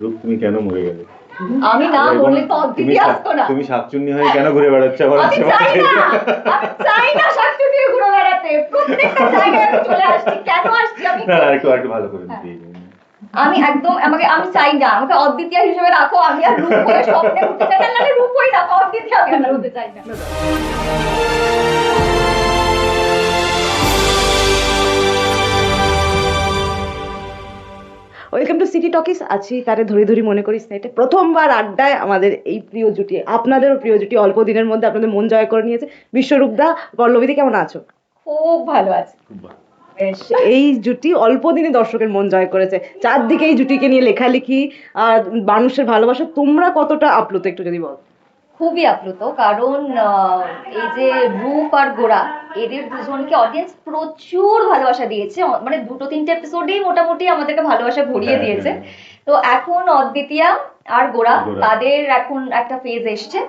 রূপ তুমি কেন মরে গেলে? আমি না বললে তো তুমি আসতো না। তুমি শাকচুন্নি হয়ে কেন ঘুরে বেড়াচ্ছ? আমার আমি চাই না। আমি চাই না শাকচু দিয়ে ঘুরে বেড়াতে। প্রত্যেকটা জায়গায় আমি চলে আসছি। কেন আসছি আমি? না না একটু একটু ভালো করে হ্যাঁ। দিই। আমি একদম আমাকে আমি চাই না। আমাকে অদ্বিতীয় হিসেবে রাখো। আমি আর রূপ হয়ে স্বপ্নে উঠতে চাই না। নাহলে রূপ হয়ে রাখো অদ্বিতীয় আমি আর হতে চাই না। ওয়েলকাম টু সিটি টকিস আছি তারে ধরে ধরে মনে করিস না এটা প্রথমবার আড্ডায় আমাদের এই প্রিয় জুটি আপনাদেরও প্রিয় জুটি অল্প দিনের মধ্যে আপনাদের মন জয় করে নিয়েছে। বিশ্বরূপদা পল্লবীদি কেমন আছো? খুব ভালো আছে। খুব ভালো। বেশ, এই জুটি অল্প দিনে দর্শকের মন জয় করেছে। চারদিকে এই জুটিকে নিয়ে লেখালেখি আর মানুষের ভালোবাসা তোমরা কতটা আপ্লুত একটু যদি বল? খুবই আপ্লুত কারণ আহ, এই যে রূপ আর গোড়া এদের দুজনকে অডিয়েন্স প্রচুর ভালোবাসা দিয়েছে। মানে দুটো তিনটে এপিসোডেই মোটামুটি আমাদেরকে ভালোবাসা ভরিয়ে হ্যাঁ, দিয়েছে। হ্যাঁ। তো এখন অদ্বিতীয়া আর গোড়া গোড়া। তাদের এখন একটা ফেজ এসছে।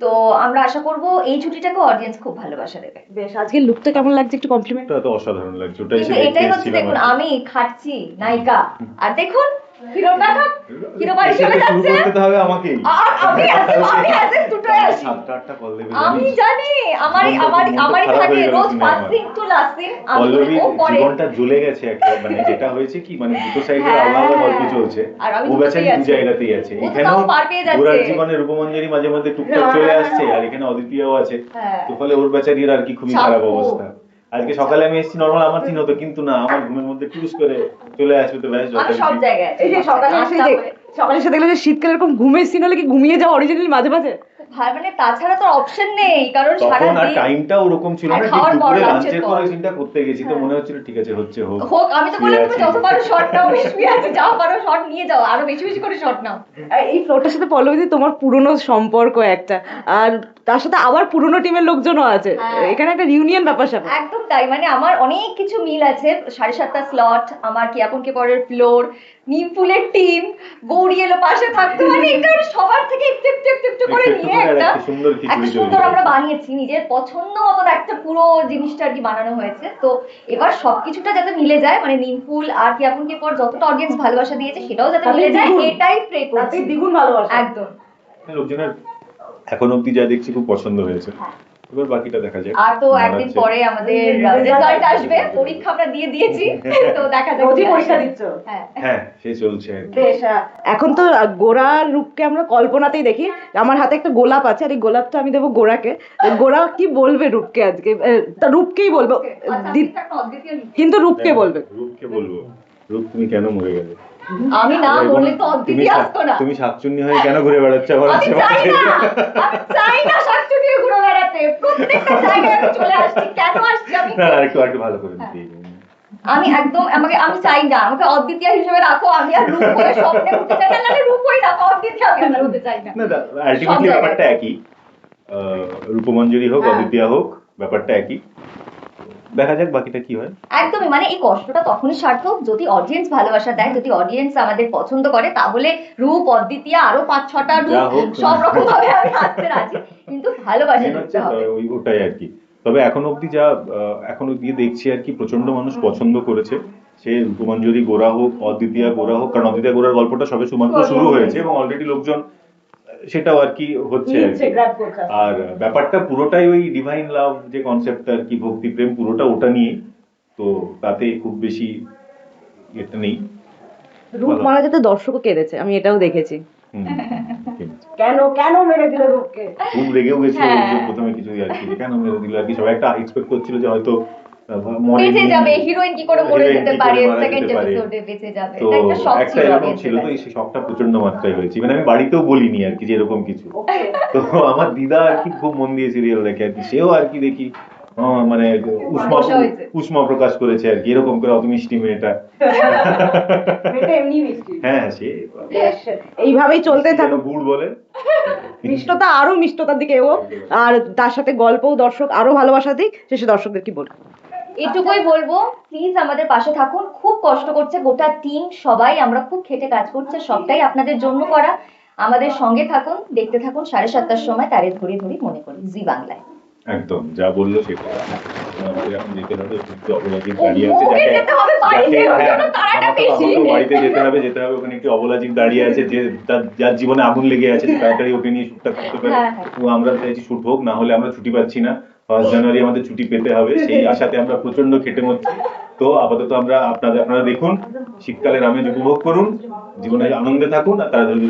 তো আমরা আশা করব এই ছুটিটাকে অডিয়েন্স খুব ভালোবাসা দেবে। বেশ আজকে লুকটা কেমন লাগছে একটু কমপ্লিমেন্ট তো অসাধারণ লাগছে ওটাই এটাই হচ্ছে দেখুন আমি খাটছি নায়িকা। আর দেখুন হিরো হিরো বাড়ি চলে শুরু যাচ্ছে? করতে হবে আমাকেই আমি আছি আমি আছি দুটোই আছি। সাতটা আটটা পল্লবী আমি জানি মনটা আমারই খারাপ থাকে রোজ আমার। সিন টু আমি ও করে জীবনটা জ্বলে গেছে একটা মানে যেটা হয়েছে কি মানে দুটো সাইডে হ্যাঁ। আলাদা আলাদা গল্প চলছে। ও বেচারি দু জায়গাতেই আছে। এখানেও পার। ঘোরার জীবনে রূপমঞ্জরি মাঝে মধ্যে টুকটাক হ্যাঁ, চলে হ্যাঁ, আসছে হ্যাঁ। আর এখানে অদ্বিতীয়ও আছে। হ্যাঁ। তো ফলে ওর বেচারির আর কি খুবই খারাপ অবস্থা। আজকে সকালে আমি এসেছি নরমাল আমার চিন হতো কিন্তু না আমার ঘুমের মধ্যে টুস করে চলে আসবে তো ব্যাস সব জায়গায় এই যে সকালে এসে যে সকালে এসে দেখলে যে শীতকালে এরকম ঘুমের সিন হলে কি ঘুমিয়ে যাও অরিজিনালি মাঝে মাঝে? ভাই মানে তাছাড়া তো অপশন নেই কারণ সারা দিন টাইমটা ওরকম ছিল না ঠিক দুপুরে লাঞ্চের পর। করতে গেছি তো হ্যাঁ। মনে হচ্ছিল ঠিক আছে হচ্ছে হোক হোক আমি তো বললাম তুমি যত পারো শর্ট নাও বেশি আছে যাও পারো শর্ট নিয়ে যাও আরও বেশি বেশি করে শর্ট নাও এই ফ্লোরটার সাথে পল্লবীদি তোমার পুরনো সম্পর্ক একটা আর তার সাথে আবার পুরনো টিমের লোকজনও আছে হ্যাঁ। এখানে একটা ইউনিয়ন ব্যাপার স্যাপার একদম তাই মানে আমার অনেক কিছু মিল আছে সাড়ে সাতটা স্লট আমার কি এখন কে পরের ফ্লোর নিম ফুলের টিম গৌরী এলো পাশে থাকতো মানে এটা সবার থেকে একটু একটু একটু একটু করে নিয়ে একটা একটা সুন্দর। আমরা বানিয়েছি নিজের পছন্দ মতন একটা পুরো জিনিসটা আর কি বানানো হয়েছে। তো এবার সবকিছুটা যাতে মিলে যায় মানে নিমফুল আর কি এখন কি পর যতটা অডিয়েন্স ভালোবাসা দিয়েছে সেটাও যাতে মিলে যায় এটাই প্রে করছি। দ্বিগুণ ভালোবাসা। একদম। লোকজনের এখন অব্দি যা দেখছি খুব পছন্দ হয়েছে। হ্যাঁ। এবার বাকিটা দেখা যাক। আর তো একদিন পরে আমাদের রেজাল্ট আসবে। পরীক্ষা আমরা দিয়ে দিয়েছি। তো দেখা যাক। রোজই পরীক্ষা দিচ্ছ? হ্যাঁ। হ্যাঁ সে চলছে। বেশ এখন তো আহ, রূপকে আমরা কল্পনাতেই দেখি। আমার হাতে একটা গোলাপ আছে আর এই গোলাপটা আমি দেবো গোড়াকে গোড়া কি বলবে রূপকে আজকে? আহ, তা রূপকেই বলব। আচ্ছা। কিন্তু রূপকে বলবে। রূপকে বলব। রূপ তুমি কেন মরে গেলে? আমি না বললে তো তুমি অদ্বিতীয় আসতো না। তুমি শাকচুন্নি হয়ে কেন ঘুরে বেড়াচ্ছ? আমার আমি চাই না। আমি চাই না শাকচু দিয়ে ঘুরে বেড়াতে প্রত্যেকটা জায়গায় আমি চলে আসছি। কেন আসছি আমি? না না একটু একটু ভালো করে হ্যাঁ। আমি একদম আমাকে আমি চাই না। আমাকে অদ্বিতীয় হিসেবে রাখো। আমি আর রূপ হয়ে স্বপ্নে উঠতে চাই না নাহলে রূপ হয়ে রাখো অদ্বিতীয় আমি আর হতে চাই না। না আলটিমেটলি ব্যাপারটা একই। রূপমঞ্জুরি হোক অদ্বিতীয় হোক ব্যাপারটা একই। দেখা যাক বাকিটা কি হয়। একদমই মানে এই কষ্টটা তখনই সার্থক যদি অডিয়েন্স ভালোবাসা দেয় যদি অডিয়েন্স আমাদের পছন্দ করে তাহলে রূপ অদ্বিতীয় আরও পাঁচ ছটা রূপ সব রকম ভাবে আমি আসতে রাজি। কিন্তু ভালোবাসা দিতে হবে। ওই ওটাই আর কি। তবে এখন অবধি যা এখন অবধি দেখছি আর কি প্রচণ্ড মানুষ পছন্দ করেছে। সে রূপমঞ্জরি গোরা হোক অদ্বিতীয়া গোরা হোক কারণ অদ্বিতীয়া গোরার গল্পটা সবে সুমাত্র শুরু হয়েছে। এবং অলরেডি লোকজন সেটাও আর কি হচ্ছে আর ব্যাপারটা পুরোটাই ওই ডিভাইন লাভ যে কনসেপ্টটা আর কি ভক্তি প্রেম পুরোটা ওটা নিয়ে তো তাতে খুব বেশি এটা নেই। রূপ মারা যেতে দর্শকও কেঁদেছে আমি এটাও দেখেছি। হুম, কেন কেন মেরে দিল রূপকে? খুব রেগেও গেছিল হ্যাঁ। প্রথমে কিছু আর কি কেন মেরে দিল আর কি? সবাই একটা এক্সপেক্ট করছিল যে হয়তো। বেঁচে যাবে হিরোইন কি করে মরে যেতে পারে? সেকেন্ড এপিসোডে বেঁচে যাবে। এটা একটা শখ ছিল এরকম ছিল তো শখটা প্রচণ্ড মাত্রায় হয়েছে। মানে আমি বাড়িতেও বলিনি আর কি যে এরকম কিছু। তো আমার দিদা আর কি খুব মন দিয়ে সিরিয়াল দেখে আর কি। সেও আর কি দেখি মানে উষ্মা উষ্মা প্রকাশ করেছে আর কি। এরকম করে অত মিষ্টি মেয়েটা। মেয়েটা এমনি মিষ্টি। হ্যাঁ সে এইভাবেই চলতে থাকুক। গুড় বলে। মিষ্টতা আরও মিষ্টতার দিকে এগো আর তার সাথে গল্পও দর্শক আরও ভালোবাসা দিক। শেষে দর্শকদের কি বলব? এটুকুই বলব প্লিজ আমাদের পাশে থাকুন। খুব কষ্ট করছে গোটা টিম সবাই। আমরা খুব খেটে কাজ করছে সবটাই আপনাদের জন্য করা। আমাদের সঙ্গে থাকুন দেখতে থাকুন সাড়ে সাতটার সময় তারে ধরে ধরে মনে করি জি বাংলায়। একদম যা বলল সেটা আমাদের এখন যেতে হবে একটু অপরাজিৎ দাঁড়িয়ে আছে ওকে যাকে যেতে হবে বাড়িতে, যাকে- ওর হ্যাঁ, বাড়িতে যেতে হবে যেতে হবে ওখানে একটি অবলাজিক দাঁড়িয়ে আছে যে তার যার জীবনে আগুন লেগে আছে তাড়াতাড়ি ওকে নিয়ে শুটটা করতে পারে। হ্যাঁ, হ্যাঁ। আমরা চাইছি শুট হোক না হলে আমরা ছুটি পাচ্ছি না। ফার্স্ট জানুয়ারি আমাদের ছুটি পেতে হবে সেই আশাতে আমরা প্রচণ্ড খেটে মরছি। তো আপাতত আমরা আপনাদের আপনারা দেখুন শীতকালের আমেজ উপভোগ করুন জীবনে আনন্দে থাকুন আর তারা যদি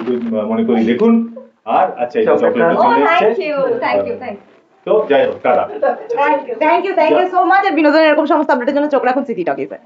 মনে করি দেখুন আর আচ্ছা এই চকলেটটা চলে এসেছে। থ্যাংক ইউ থ্যাংক ইউ তো যাই হোক tata. Thank you thank you so much বিনোদনের এরকম সমস্ত আপডেটের জন্য চোখ রাখুন সিটি টকিসে